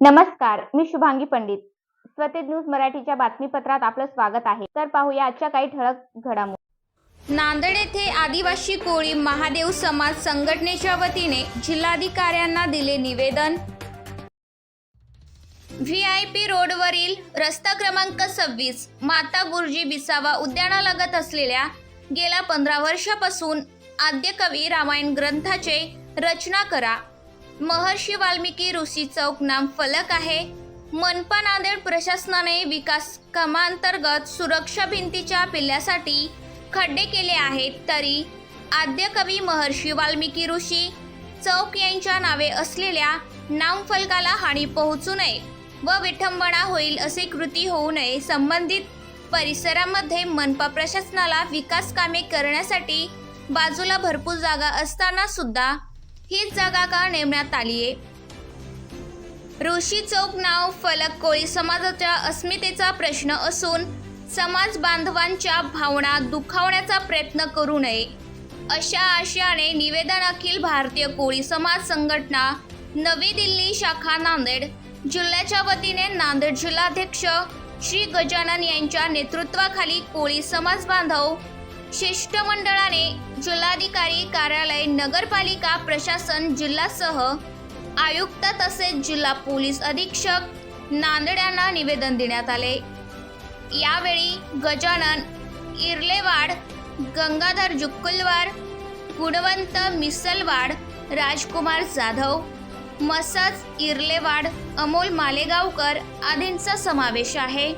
नमस्कार मी शुभांगी पंडित. स्वतेज न्यूज मराठीच्या बातमीपत्रात आपलं स्वागत आहे. तर पाहूया आजच्या काही ठळक घडामोडी. नांदेड येथे आदिवासी कोळी महादेव समाज संघटनेच्या वतीने जिल्हाधिकाऱ्यांना दिले निवेदन. व्ही आय पी रोडवरील रस्ता क्रमांक सव्वीस माता गुरुजी बिसावा उद्यानालगत असलेल्या गेल्या पंधरा वर्षापासून आद्यकवी रामायण ग्रंथाचे रचना करा. महर्षी वाल्मिकी ऋषी चौक नाम फलक आहे. मनपा नांदेड प्रशासनाने विकास कामांतर्गत सुरक्षा भिंतीच्या पिल्ल्यासाठी खड्डे केले आहेत तरी आद्यकवी महर्षी वाल्मिकी ऋषी चौक यांच्या नावे असलेल्या नामफलकाला हानी पोहोचू नये व विठंबना होईल असे कृती होऊ नये संबंधित परिसरामध्ये मनपा प्रशासनाला विकास कामे करण्यासाठी बाजूला भरपूर जागा असताना सुद्धा हीच जागा का नेमण्यात आली आहे? ऋषी चौक नाव फलक कोळी समाजाच्या अस्मितेचा प्रश्न असून समाज बांधवांच्या भावना दुखावण्याचा प्रयत्न करू नये. अशा आशयाने निवेदन अखिल भारतीय कोळी समाज संघटना नवी दिल्ली शाखा नांदेड जिल्ह्याच्या वतीने नांदेड जिल्हाध्यक्ष श्री गजानन यांच्या नेतृत्वाखाली कोळी समाज बांधव शिष्टमंडळाने जिल्हाधिकारी कार्यालय नगरपालिका प्रशासन जिल्हासह आयुक्त तसेच जिल्हा पोलीस अधीक्षक नांदड्यांना निवेदन देण्यात आले. यावेळी गजानन इर्लेवाड गंगाधर जुक्कुलवार गुणवंत मिसलवाड राजकुमार जाधव मसाज इर्लेवाड अमोल मालेगावकर आदींचा समावेश आहे.